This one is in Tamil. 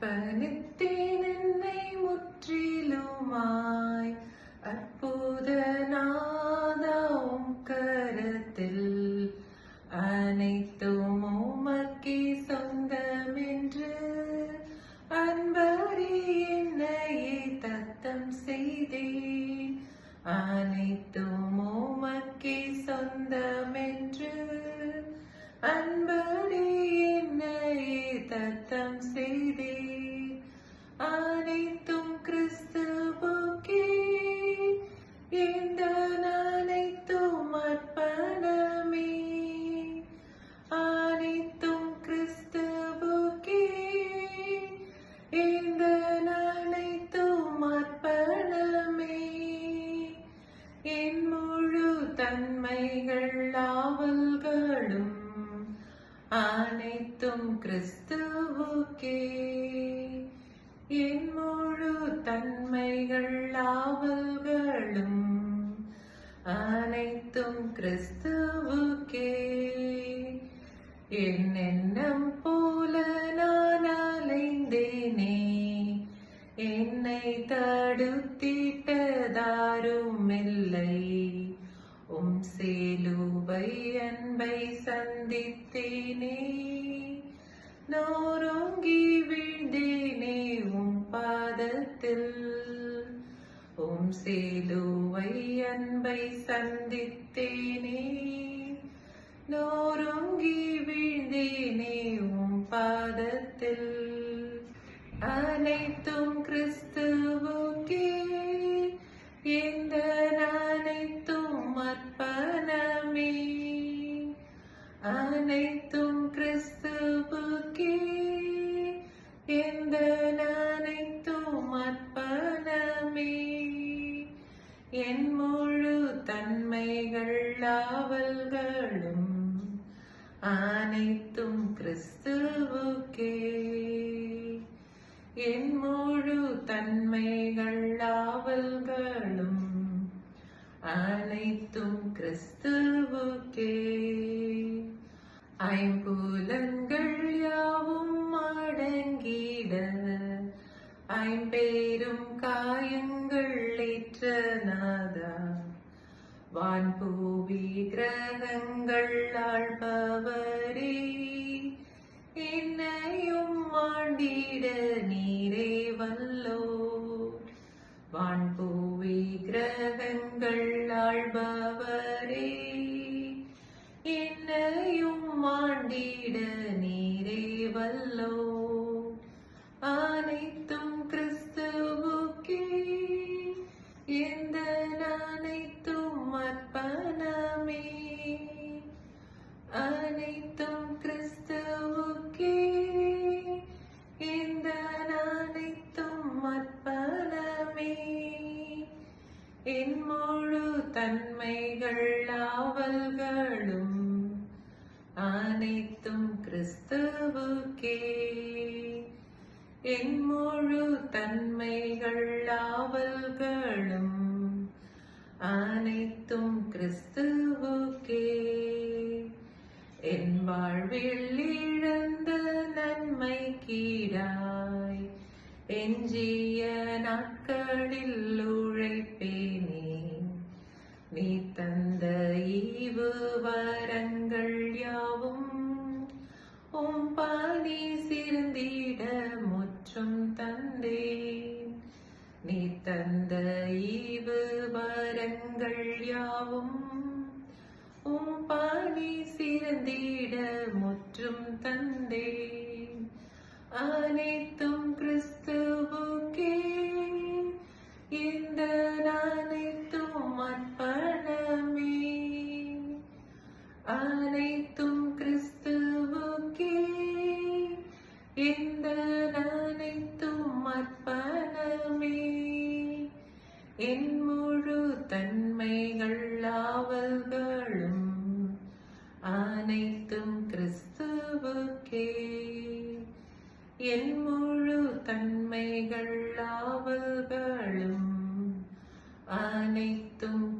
அர்ப்பணித்தேன் என்னை முற்றிலுமாய். அற்புத நாதம் கரத்தில். அனைத்தும் உமக்கே சொந்தமென்று. அன்பரி என்னையே தத்தம் செய்தேன். அனைத்தும் உமக்கே சொந்தம் அனைத்தும் கிறிஸ்துவுக்கே. என் முழு தன்மைகள் ஆவல்களும் அனைத்தும் கிறிஸ்துவுக்கே. என் எண்ணம் போல நான் அலைந்தேனே. என்னை தடுத்திட்டதாரும் இல்லை உம் சேலுவை அன்பை அன்பை சந்தித்தேனே. நோரோங்கி விழ்ந்தேனே உம் பாதத்தில். உம் சேலுவை அன்பை சந்தித்தேனே. நோரோங்கி விழ்ந்தேனே உம் பாதத்தில். அனைத்தும் கிறிஸ்துவுக்கே. எந்த அனைத்தும் அற்பன அர்ப்பணமே அனைத்தும் கிறிஸ்துவுக்கே. இந்த அனைத்தும் அர்ப்பணமே. என் முழு தன்மைகள் ஆவல்களும் அனைத்தும் கிறிஸ்துவுக்கே. என் முழு தன்மைகள் ஆவல்களும் அனைத்தும் கிறிஸ்துவுக்கே. ஐம்புலன்கள் யாவும் அடங்கிட ஐம்பேரும் காயங்கள் ஏற்ற நாதா. வான்பூவி கிரகங்கள் ஆழ்பவரே என்னையும் ஆண்டிட நீ. என்னையும் ஆண்டிட நீரே வல்லோ. அனைத்தும் கிறிஸ்து அனைத்தும் கிறிஸ்துவுக்கே. என் முழு தன்மைகள் ஆவல்களும் அனைத்தும் கிறிஸ்துவுக்கே. என் வாழ்வில் இழந்த நன்மை கீழாய் எஞ்சிய நாட்களில் உழைப்பேனே. நீ தந்த ஈவு வரன் உம் பாணி சிறந்திட முற்றும் தந்தேன் நீ தந்த ஈவு வரங்கள் யாவும் உம் பாணி சிறந்திட முற்றும் தந்தேன் அனைத்தும் கிறிஸ்து எந்த அனைத்தும் அர்ப்பணமே. என் முழு தன்மைகள் ஆவல்களும் அனைத்தும் கிறிஸ்துவுக்கே. என் முழு தன்மைகள் ஆவல்களும் அனைத்தும்